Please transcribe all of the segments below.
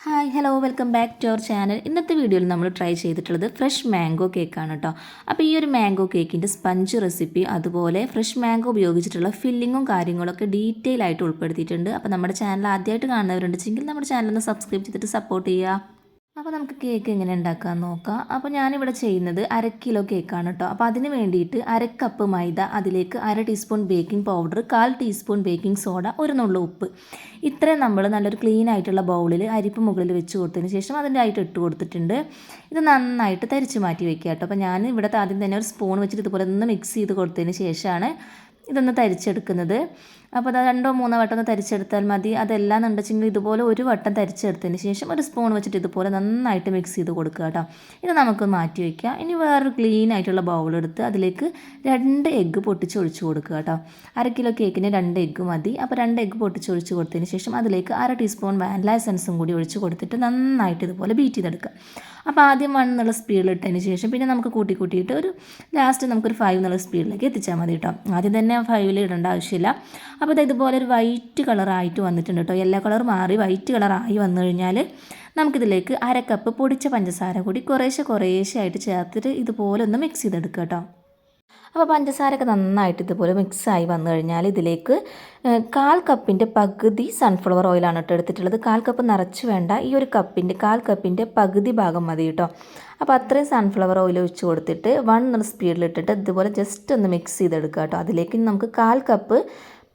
Hi hello welcome back to our channel ഇന്നത്തെ വീഡിയോയിൽ നമ്മൾ ട്രൈ ചെയ്തിട്ടുള്ളത് ഫ്രഷ് മാംഗോ കേക്കാണ് കേട്ടോ അപ്പോൾ ഈ ഒരു മാംഗോ കേക്കിന്റെ സ്പഞ്ച് റെസിപ്പി അതുപോലെ ഫ്രഷ് മാംഗോ ഉപയോഗിച്ചിട്ടുള്ള ഫില്ലിങ്ങും കാര്യങ്ങളൊക്കെ ഡീറ്റെയിൽ ആയിട്ട് ഉൾപ്പെടുത്തിയിട്ടുണ്ട്. അപ്പോൾ നമ്മുടെ ചാനൽ ആദ്യമായിട്ട് കാണുന്നവരുണ്ടെങ്കിൽ നമ്മുടെ ചാനൽ ഒന്ന് സബ്സ്ക്രൈബ് ചെയ്തിട്ട് സപ്പോർട്ട് ചെയ്യുക. അപ്പോൾ നമുക്ക് കേക്ക് എങ്ങനെ ഉണ്ടാക്കാൻ നോക്കാം. അപ്പോൾ ഞാനിവിടെ ചെയ്യുന്നത് അര കിലോ കേക്കാണ് കേട്ടോ അപ്പോൾ അതിന് വേണ്ടിയിട്ട് അര കപ്പ് മൈദ അതിലേക്ക് അര ടീസ്പൂൺ ബേക്കിംഗ് പൗഡർ കാൽ ടീസ്പൂൺ ബേക്കിംഗ് സോഡ ഒരു നുള്ളു ഉപ്പ്. ഇത്രയും നമ്മൾ നല്ലൊരു ക്ലീൻ ആയിട്ടുള്ള ബൗളിൽ അരിപ്പ് മുകളിൽ വെച്ച് കൊടുത്തതിന് ശേഷം അതിന്റെ ആയിട്ട് ഇട്ട് കൊടുത്തിട്ടുണ്ട്. ഇത് നന്നായിട്ട് തരിച്ച് മാറ്റി വെക്കുക കേട്ടോ അപ്പോൾ ഞാൻ ഇവിടെ ആദ്യം തന്നെ ഒരു സ്പൂൺ വെച്ചിട്ട് ഇതുപോലെ ഒന്ന് മിക്സ് ചെയ്ത് കൊടുത്തതിന് ശേഷമാണ് ഇതൊന്ന് തരിച്ചെടുക്കുന്നത്. അപ്പോൾ അത് രണ്ടോ മൂന്നോ വട്ടം ഒന്ന് തരിച്ചെടുത്താൽ മതി. അതെല്ലാം എന്നുണ്ടെച്ചെങ്കിൽ ഇതുപോലെ ഒരു വട്ടം തരിച്ചെടുത്തതിന് ശേഷം ഒരു സ്പൂൺ വെച്ചിട്ട് ഇതുപോലെ നന്നായിട്ട് മിക്സ് ചെയ്ത് കൊടുക്കുക കേട്ടോ. ഇത് നമുക്ക് മാറ്റി വയ്ക്കുക ഇനി വേറൊരു ക്ലീൻ ആയിട്ടുള്ള ബൗൾ എടുത്ത് അതിലേക്ക് രണ്ട് എഗ്ഗ് പൊട്ടിച്ച് ഒഴിച്ച് കൊടുക്കുക കേട്ടോ. അര കിലോ കേക്കിന് രണ്ട് എഗ്ഗ് മതി. അപ്പോൾ രണ്ട് എഗ്ഗ് പൊട്ടിച്ച് ഒഴിച്ച് കൊടുത്തതിന് ശേഷം അതിലേക്ക് അര ടീസ്പൂൺ വാനില എസൻസും കൂടി ഒഴിച്ച് കൊടുത്തിട്ട് നന്നായിട്ട് ഇതുപോലെ ബീറ്റ് ചെയ്തെടുക്കുക അപ്പോൾ ആദ്യം വൺ എന്നുള്ള സ്പീഡിലിട്ടതിന് ശേഷം പിന്നെ നമുക്ക് കൂട്ടി കൂട്ടിയിട്ട് ഒരു ലാസ്റ്റ് നമുക്കൊരു ഫൈവ് എന്നുള്ള സ്പീഡിലേക്ക് എത്തിച്ചാൽ മതി കേട്ടോ. ആദ്യം തന്നെ ഫൈവിൽ ഇടേണ്ട ആവശ്യമില്ല. അപ്പോൾ ഇത് ഇതുപോലെ ഒരു വൈറ്റ് കളറായിട്ട് വന്നിട്ടുണ്ട് കേട്ടോ യെല്ലോ കളർ മാറി വൈറ്റ് കളറായി വന്നു കഴിഞ്ഞാൽ നമുക്കിതിലേക്ക് അര കപ്പ് പൊടിച്ച പഞ്ചസാര കൂടി കുറേശ്ശെ കുറേശ്ശെ ആയിട്ട് ചേർത്തിട്ട് ഇതുപോലെ ഒന്ന് മിക്സ് ചെയ്തെടുക്കുക കേട്ടോ അപ്പോൾ പഞ്ചസാരയൊക്കെ നന്നായിട്ട് ഇതുപോലെ മിക്സായി വന്നു കഴിഞ്ഞാൽ ഇതിലേക്ക് കാൽ കപ്പിന്റെ പകുതി സൺഫ്ലവർ ഓയിലാണ് കേട്ടോ എടുത്തിട്ടുള്ളത്. കാൽ കപ്പ് നിറച്ച് വേണ്ട ഈ ഒരു കപ്പിന്റെ കാൽ കപ്പിന്റെ പകുതി ഭാഗം മതി കേട്ടോ അപ്പോൾ അത്രയും സൺഫ്ലവർ ഓയിൽ ഒഴിച്ച് കൊടുത്തിട്ട് വൺ സ്പീഡിൽ ഇട്ടിട്ട് ഇതുപോലെ ജസ്റ്റ് ഒന്ന് മിക്സ് ചെയ്തെടുക്കുക കേട്ടോ. അതിലേക്ക് നമുക്ക് കാൽ കപ്പ്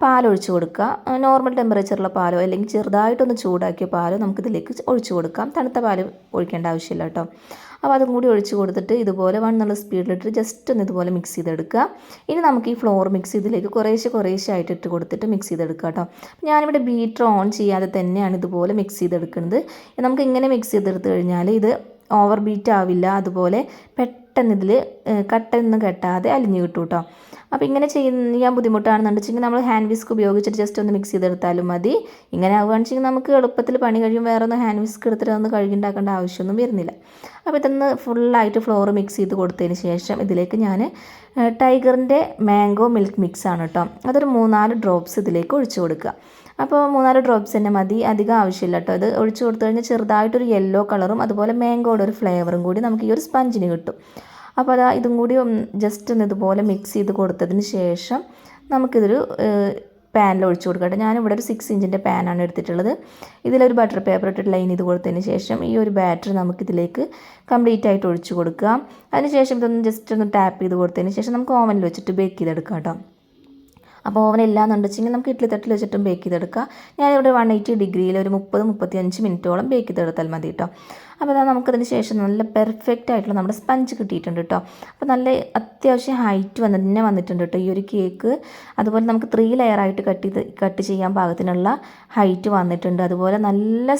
പാലൊഴിച്ച് കൊടുക്കുക നോർമൽ ടെമ്പറേച്ചറുള്ള പാലോ അല്ലെങ്കിൽ ചെറുതായിട്ടൊന്ന് ചൂടാക്കിയ പാലോ നമുക്കിതിലേക്ക് ഒഴിച്ചു കൊടുക്കാം. തണുത്ത പാൽ ഒഴിക്കേണ്ട ആവശ്യമില്ല കേട്ടോ. അപ്പോൾ അതും കൂടി ഒഴിച്ച് കൊടുത്തിട്ട് ഇതുപോലെ വൺ എന്നുള്ള സ്പീഡിലിട്ട് ജസ്റ്റ് ഒന്ന് ഇതുപോലെ മിക്സ് ചെയ്തെടുക്കുക. ഇനി നമുക്ക് ഈ ഫ്ലോർ മിക്സ് ഇതിലേക്ക് കുറേശ്ശെ കുറേശ്ശെ ആയിട്ട് ഇട്ട് കൊടുത്തിട്ട് മിക്സ് ചെയ്തെടുക്കുക കേട്ടോ. ഞാനിവിടെ ബീറ്റർ ഓൺ ചെയ്യാതെ തന്നെയാണ് ഇതുപോലെ മിക്സ് ചെയ്തെടുക്കുന്നത്. നമുക്ക് ഇങ്ങനെ മിക്സ് ചെയ്തെടുത്ത് കഴിഞ്ഞാൽ ഇത് ഓവർ ബീറ്റ് ആവില്ല. അതുപോലെ പെട്ടെന്ന് ഇതിൽ കട്ടെന്ന് കെട്ടാതെ അലിഞ്ഞു കിട്ടും കേട്ടോ അപ്പോൾ ഇങ്ങനെ ചെയ്യാൻ ബുദ്ധിമുട്ടാണെന്നുണ്ടെങ്കിൽ നമ്മൾ ഹാൻഡ് വിസ്ക് ഉപയോഗിച്ചിട്ട് ജസ്റ്റ് ഒന്ന് മിക്സ് ചെയ്തെടുത്താലും മതി. ഇങ്ങനെ ആവുകയാണെന്ന് വെച്ചാൽ നമുക്ക് എളുപ്പത്തിൽ പണി കഴിയും. വേറെ ഒന്ന് ഹാൻഡ് വിസ്ക് എടുത്തിട്ട് ഒന്ന് കഴുകിണ്ടാക്കേണ്ട ആവശ്യമൊന്നും വരുന്നില്ല. അപ്പോൾ ഇതൊന്ന് ഫുള്ളായിട്ട് ഫ്ലോർ മിക്സ് ചെയ്ത് കൊടുത്തതിന് ശേഷം ഇതിലേക്ക് ഞാൻ ടൈഗറിന്റെ മാംഗോ മിൽക്ക് മിക്സ് ആണ് കേട്ടോ അതൊരു മൂന്നാൽ ഡ്രോപ്സ് ഇതിലേക്ക് ഒഴിച്ചു കൊടുക്കുക. അപ്പോൾ മൂന്നാൽ ഡ്രോപ്സ് തന്നെ മതി അധികം ആവശ്യമില്ല കേട്ടോ. അത് ഒഴിച്ചു കൊടുത്തു കഴിഞ്ഞാൽ ചെറുതായിട്ടൊരു യെല്ലോ കളറും അതുപോലെ മാംഗോയുടെ ഒരു ഫ്ലേവറും കൂടി നമുക്ക് ഈ ഒരു സ്പഞ്ചിന് കിട്ടും. അപ്പോൾ അതാ ഇതും കൂടി ജസ്റ്റ് ഒന്ന് ഇതുപോലെ മിക്സ് ചെയ്ത് കൊടുത്തതിന് ശേഷം നമുക്കിതൊരു പാനിൽ ഒഴിച്ചു കൊടുക്കട്ടെ ഞാനിവിടെ ഒരു സിക്സ് ഇഞ്ചിന്റെ പാനാണ് എടുത്തിട്ടുള്ളത്. ഇതിലൊരു ബട്ടർ പേപ്പർ ഇട്ടിട്ട് ലൈൻ ചെയ്ത് കൊടുത്തതിന് ശേഷം ഈ ഒരു ബാറ്റർ നമുക്കിതിലേക്ക് കംപ്ലീറ്റ് ആയിട്ട് ഒഴിച്ചു കൊടുക്കുക അതിന് ശേഷം ഇതൊന്ന് ജസ്റ്റ് ഒന്ന് ടാപ്പ് ചെയ്ത് കൊടുത്തതിന് ശേഷം നമുക്ക് ഓവനിൽ വെച്ചിട്ട് ബേക്ക് ചെയ്തെടുക്കാം കേട്ടോ. അപ്പോൾ ഓവൻ ഇല്ലാന്നുണ്ടെച്ചെങ്കിൽ നമുക്ക് ഇഡ്ഡലി തട്ടിൽ വെച്ചിട്ടും ബേക്ക് ചെയ്തെടുക്കാം. ഞാനിവിടെ വൺ എയ്റ്റി ഡിഗ്രിയിൽ ഒരു മുപ്പത് മുപ്പത്തിയഞ്ച് മിനിറ്റോളം ബേക്ക് ചെയ്തെടുത്താൽ മതി കേട്ടോ അപ്പോൾ അതാ നമുക്കതിന് ശേഷം നല്ല പെർഫെക്റ്റ് ആയിട്ടുള്ള നമ്മുടെ സ്പഞ്ച് കിട്ടിയിട്ടുണ്ട് കേട്ടോ അപ്പോൾ നല്ല അത്യാവശ്യം ഹൈറ്റ് വന്ന് തന്നെ വന്നിട്ടുണ്ട് കേട്ടോ ഈ ഒരു കേക്ക് അതുപോലെ നമുക്ക് ത്രീ ലെയറായിട്ട് കട്ട് ചെയ്ത് കട്ട് ചെയ്യാൻ പാകത്തിനുള്ള ഹൈറ്റ് വന്നിട്ടുണ്ട്. അതുപോലെ നല്ല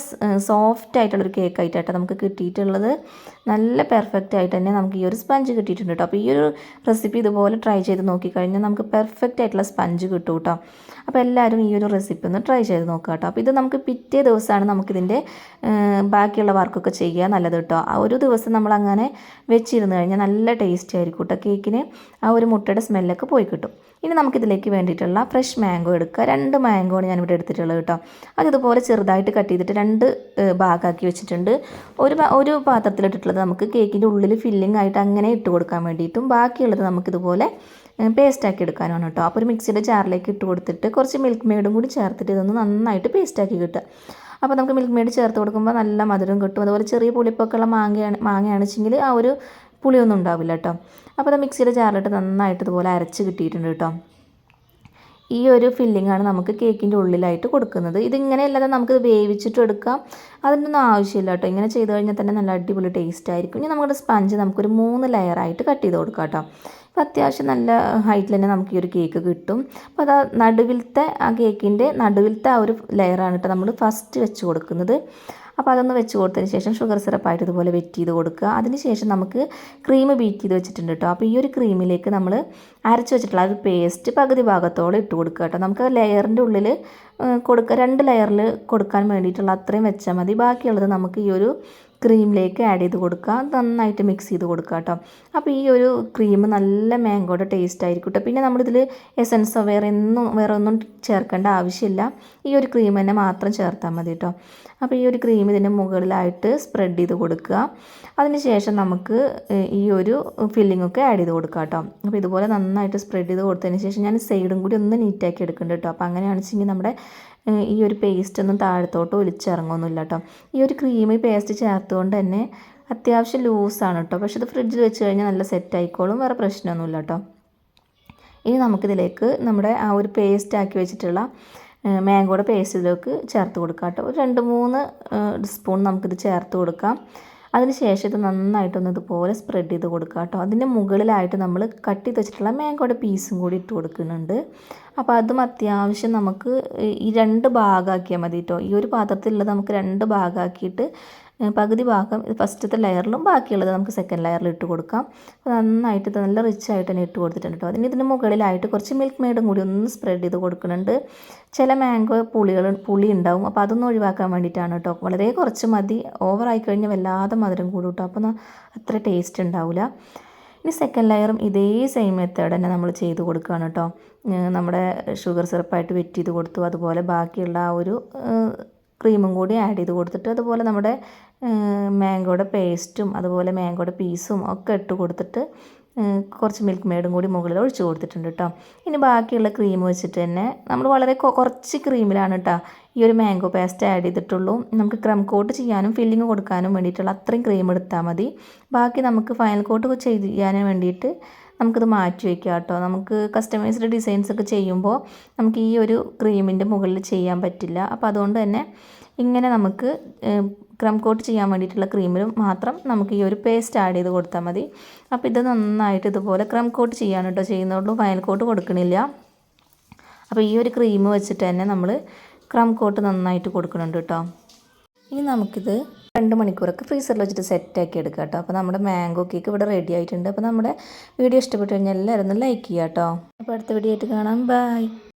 സോഫ്റ്റ് ആയിട്ടുള്ളൊരു കേക്ക് കേട്ടോ നമുക്ക് കിട്ടിയിട്ടുള്ളത്. നല്ല പെർഫെക്റ്റ് ആയിട്ട് തന്നെ നമുക്ക് ഈ ഒരു സ്പഞ്ച് കിട്ടിയിട്ടുണ്ട് കേട്ടോ അപ്പോൾ ഈ ഒരു റെസിപ്പി ഇതുപോലെ ട്രൈ ചെയ്ത് നോക്കിക്കഴിഞ്ഞാൽ നമുക്ക് പെർഫെക്റ്റ് ആയിട്ടുള്ള സ്പഞ്ച് കിട്ടും കേട്ടോ അപ്പോൾ എല്ലാവരും ഈ ഒരു റെസിപ്പി ഒന്ന് ട്രൈ ചെയ്ത് നോക്കുക കേട്ടോ അപ്പോൾ ഇത് നമുക്ക് പിറ്റേ ദിവസമാണ് നമുക്കിതിന്റെ ബാക്കിയുള്ള വർക്കൊക്കെ ചെയ്യുക നല്ലത് കേട്ടോ. ആ ഒരു ദിവസം നമ്മൾ അങ്ങനെ വെച്ചിരുന്ന് കഴിഞ്ഞാൽ നല്ല ടേസ്റ്റ് ആയിരിക്കും കേട്ടോ കേക്കിന്. ആ ഒരു മുട്ടയുടെ സ്മെല്ലൊക്കെ പോയി കിട്ടും. ഇനി നമുക്കിതിലേക്ക് വേണ്ടിയിട്ടുള്ള ഫ്രഷ് മാംഗോ എടുക്കുക. രണ്ട് മാംഗോ മാംഗോയാണ് ഞാനിവിടെ എടുത്തിട്ടുള്ളത് കേട്ടോ. അതിതുപോലെ ചെറുതായിട്ട് കട്ട് ചെയ്തിട്ട് രണ്ട് ഭാഗമാക്കി വെച്ചിട്ടുണ്ട്. ഒരു ഒരു പാത്രത്തിലിട്ടിട്ടുള്ളത് നമുക്ക് കേക്കിന്റെ ഉള്ളിൽ ഫില്ലിംഗ് ആയിട്ട് അങ്ങനെ ഇട്ട് കൊടുക്കാൻ വേണ്ടിയിട്ടും ബാക്കിയുള്ളത് നമുക്കിതുപോലെ പേസ്റ്റാക്കി എടുക്കാനാണ് കേട്ടോ. അപ്പോൾ ഒരു മിക്സിയുടെ ജാറിലേക്ക് ഇട്ട് കൊടുത്തിട്ട് കുറച്ച് മിൽക്ക് മെയ്ഡും കൂടി ചേർത്തിട്ട് ഇതൊന്ന് നന്നായിട്ട് പേസ്റ്റാക്കി കിട്ടുക. അപ്പോൾ നമുക്ക് മിൽക്ക് മെയ്ഡ് ചേർത്ത് കൊടുക്കുമ്പോൾ നല്ല മധുരം കിട്ടും. അതുപോലെ ചെറിയ പുളിപ്പൊക്കെ ഉള്ള മാങ്ങയാണ് മാങ്ങയാണെച്ചെങ്കിൽ ആ ഒരു പുളിയൊന്നും ഉണ്ടാവില്ല കേട്ടോ അപ്പോൾ അത് മിക്സിയുടെ ജാറിലിട്ട് നന്നായിട്ട് ഇതുപോലെ അരച്ച് കിട്ടിയിട്ടുണ്ട് കേട്ടോ ഈ ഒരു ഫില്ലിംഗ് ആണ് നമുക്ക് കേക്കിന്റെ ഉള്ളിലായിട്ട് കൊടുക്കുന്നത്. ഇതിങ്ങനെ അല്ലാതെ നമുക്ക് വേവിച്ചിട്ട് എടുക്കാം. അതിനൊന്നും ആവശ്യമില്ല കേട്ടോ ഇങ്ങനെ ചെയ്ത് കഴിഞ്ഞാൽ തന്നെ നല്ല അടിപൊളി ടേസ്റ്റ് ആയിരിക്കും. ഇനി നമ്മുടെ സ്പഞ്ച് നമുക്കൊരു മൂന്ന് ലെയറായിട്ട് കട്ട് ചെയ്ത് കൊടുക്കാം കേട്ടോ അപ്പോൾ അത്യാവശ്യം നല്ല ഹൈറ്റിൽ തന്നെ നമുക്ക് ഈ ഒരു കേക്ക് കിട്ടും. അപ്പോൾ അത് നടുവിലത്തെ ആ കേക്കിന്റെ നടുവിലത്തെ ആ ഒരു ലെയറാണ് കേട്ടോ നമ്മൾ ഫസ്റ്റ് വെച്ച് കൊടുക്കുന്നത്. അപ്പോൾ അതൊന്ന് വെച്ച് കൊടുത്തതിന് ശേഷം ഷുഗർ സിറപ്പായിട്ട് ഇതുപോലെ വെറ്റ് ചെയ്ത് കൊടുക്കുക. അതിനുശേഷം നമുക്ക് ക്രീം ബീറ്റ് ചെയ്ത് വെച്ചിട്ടുണ്ട് കേട്ടോ. അപ്പോൾ ഈ ഒരു ക്രീമിലേക്ക് നമ്മൾ അരച്ച് വെച്ചിട്ടുള്ള ഒരു പേസ്റ്റ് പകുതി ഭാഗത്തോളം ഇട്ട് കൊടുക്കുക കേട്ടോ. നമുക്ക് ലെയറിന്റെ ഉള്ളിൽ കൊടുക്കുക രണ്ട് ലെയറിൽ കൊടുക്കാൻ വേണ്ടിയിട്ടുള്ള അത്രയും വെച്ചാൽ മതി. ബാക്കിയുള്ളത് നമുക്ക് ഈ ഒരു ക്രീമിലേക്ക് ആഡ് ചെയ്ത് കൊടുക്കുക. നന്നായിട്ട് മിക്സ് ചെയ്ത് കൊടുക്കുക കേട്ടോ. അപ്പോൾ ഈ ഒരു ക്രീം നല്ല മാംഗോയുടെ ടേസ്റ്റ് ആയിരിക്കും കേട്ടോ. പിന്നെ നമ്മളിതിൽ എസൻസോ വേറെ ഒന്നും വേറെ ഒന്നും ചേർക്കേണ്ട ആവശ്യമില്ല. ഈ ഒരു ക്രീം തന്നെ മാത്രം ചേർത്താൽ മതി കേട്ടോ. അപ്പോൾ ഈ ഒരു ക്രീം ഇതിന്റെ മുകളിലായിട്ട് സ്പ്രെഡ് ചെയ്ത് കൊടുക്കുക. അതിനുശേഷം നമുക്ക് ഈ ഒരു ഫില്ലിംഗ് ഒക്കെ ആഡ് ചെയ്ത് കൊടുക്കുക കേട്ടോ. അപ്പോൾ ഇതുപോലെ നന്നായിട്ട് സ്പ്രെഡ് ചെയ്ത് കൊടുത്തതിന് ശേഷം ഞാൻ സൈഡും കൂടി ഒന്ന് നീറ്റാക്കി എടുക്കുന്നുണ്ട് കേട്ടോ. അപ്പോൾ അങ്ങനെയാണെന്ന് വെച്ചെങ്കിൽ നമ്മുടെ ഈ ഒരു പേസ്റ്റ് ഒന്നും താഴത്തോട്ട് ഒലിച്ചിറങ്ങുമൊന്നുമില്ല കേട്ടോ. ഈ ഒരു ക്രീം ഈ പേസ്റ്റ് ചേർത്തുകൊണ്ട് തന്നെ അത്യാവശ്യം ലൂസാണ് കേട്ടോ. പക്ഷെ ഇത് ഫ്രിഡ്ജിൽ വെച്ച് കഴിഞ്ഞാൽ നല്ല സെറ്റ് ആയിക്കോളും വേറെ പ്രശ്നമൊന്നുമില്ല കേട്ടോ. ഇനി നമുക്കിതിലേക്ക് നമ്മുടെ ആ ഒരു പേസ്റ്റ് ആക്കി വെച്ചിട്ടുള്ള മാംഗോയുടെ പേസ്റ്റിലേക്ക് ചേർത്ത് കൊടുക്കാം കേട്ടോ. ഒരു രണ്ട് മൂന്ന് സ്പൂൺ നമുക്കിത് ചേർത്ത് കൊടുക്കാം. അതിന് ശേഷം ഇത് നന്നായിട്ടൊന്ന് ഇതുപോലെ സ്പ്രെഡ് ചെയ്ത് കൊടുക്കുക കേട്ടോ. അതിന്റെ മുകളിലായിട്ട് നമ്മൾ കട്ട് ചെയ്ത് വെച്ചിട്ടുള്ള മാംഗോയുടെ പീസും കൂടി ഇട്ട് കൊടുക്കുന്നുണ്ട്. അപ്പോൾ അതും അത്യാവശ്യം നമുക്ക് ഈ രണ്ട് ഭാഗമാക്കിയാൽ മതി കേട്ടോ. ഈ ഒരു പാത്രത്തിലുള്ളത് നമുക്ക് രണ്ട് ഭാഗമാക്കിയിട്ട് പകുതി ഭാഗം ഫസ്റ്റത്തെ ലെയറിലും ബാക്കിയുള്ളത് നമുക്ക് സെക്കൻഡ് ലെയറിൽ ഇട്ട് കൊടുക്കാം. നന്നായിട്ട് ഇത് നല്ല റിച്ച് ആയിട്ട് തന്നെ ഇട്ട് കൊടുത്തിട്ടുണ്ട് കേട്ടോ അതിന് ഇതിന് മുകളിലായിട്ട് കുറച്ച് മിൽക്ക് മെയ്ഡും കൂടി ഒന്ന് സ്പ്രെഡ് ചെയ്ത് കൊടുക്കുന്നുണ്ട്. ചില മാംഗോ പുളികൾ പുളി ഉണ്ടാവും. അപ്പോൾ അതൊന്നും ഒഴിവാക്കാൻ വേണ്ടിയിട്ടാണ് കേട്ടോ വളരെ കുറച്ച് മതി. ഓവറായി കഴിഞ്ഞാൽ വല്ലാതെ മധുരം കൂടും കേട്ടോ അപ്പോൾ അത്ര ടേസ്റ്റ് ഉണ്ടാവില്ല ഇനി സെക്കൻഡ് ലെയറും ഇതേ സെയിം മെത്തേഡ് തന്നെ നമ്മൾ ചെയ്ത് കൊടുക്കുകയാണ് കേട്ടോ നമ്മുടെ ഷുഗർ സിറപ്പായിട്ട് വെറ്റ് ചെയ്ത് കൊടുത്തു. അതുപോലെ ബാക്കിയുള്ള ആ ഒരു ക്രീമും കൂടി ആഡ് ചെയ്ത് കൊടുത്തിട്ട് അതുപോലെ നമ്മുടെ മാംഗോയുടെ പേസ്റ്റും അതുപോലെ മാംഗോയുടെ പീസും ഒക്കെ ഇട്ട് കൊടുത്തിട്ട് കുറച്ച് മിൽക്ക് മെയ്ഡും കൂടി മുകളിൽ ഒഴിച്ച് കൊടുത്തിട്ടുണ്ട് കേട്ടോ ഇനി ബാക്കിയുള്ള ക്രീം വെച്ചിട്ട് തന്നെ നമ്മൾ വളരെ കുറച്ച് ക്രീമിലാണ് കേട്ടോ ഈ ഒരു മാംഗോ പേസ്റ്റ് ആഡ് ചെയ്തിട്ടുള്ളൂ. നമുക്ക് ക്രം കോട്ട് ചെയ്യാനും ഫില്ലിങ് കൊടുക്കാനും വേണ്ടിയിട്ടുള്ള അത്രയും ക്രീം എടുത്താൽ മതി. ബാക്കി നമുക്ക് ഫൈനൽ കോട്ട് ചെയ്യാനും വേണ്ടിയിട്ട് നമുക്കിത് മാറ്റി വയ്ക്കാം കേട്ടോ. നമുക്ക് കസ്റ്റമൈസ്ഡ് ഡിസൈൻസ് ഒക്കെ ചെയ്യുമ്പോൾ നമുക്ക് ഈ ഒരു ക്രീമിന്റെ മുകളിൽ ചെയ്യാൻ പറ്റില്ല. അപ്പോൾ അതുകൊണ്ട് തന്നെ ഇങ്ങനെ നമുക്ക് ക്രം കോട്ട് ചെയ്യാൻ വേണ്ടിയിട്ടുള്ള ക്രീമിലും മാത്രം നമുക്ക് ഈ ഒരു പേസ്റ്റ് ആഡ് ചെയ്ത് കൊടുത്താൽ മതി. അപ്പോൾ ഇത് നന്നായിട്ട് ഇതുപോലെ ക്രം കോട്ട് ചെയ്യാൻ കേട്ടോ ചെയ്യുന്നുള്ളൂ. ഫൈനൽ കോട്ട് കൊടുക്കണില്ല. അപ്പോൾ ഈ ഒരു ക്രീം വെച്ചിട്ട് തന്നെ നമ്മൾ ക്രം കോട്ട് നന്നായിട്ട് കൊടുക്കുന്നുണ്ട് കേട്ടോ. ഇനി നമുക്കിത് രണ്ട് മണിക്കൂറൊക്കെ ഫ്രീസറിൽ വെച്ചിട്ട് സെറ്റാക്കി എടുക്കാം കേട്ടോ അപ്പോൾ നമ്മുടെ മാംഗോ കേക്ക് ഇവിടെ റെഡി ആയിട്ടുണ്ട്. അപ്പോൾ നമ്മുടെ വീഡിയോ ഇഷ്ടപ്പെട്ടു കഴിഞ്ഞാൽ എല്ലാവരും ഒന്ന് ലൈക്ക് ചെയ്യാം കേട്ടോ അപ്പോൾ അടുത്ത വീഡിയോ ആയിട്ട് കാണാം. ബൈ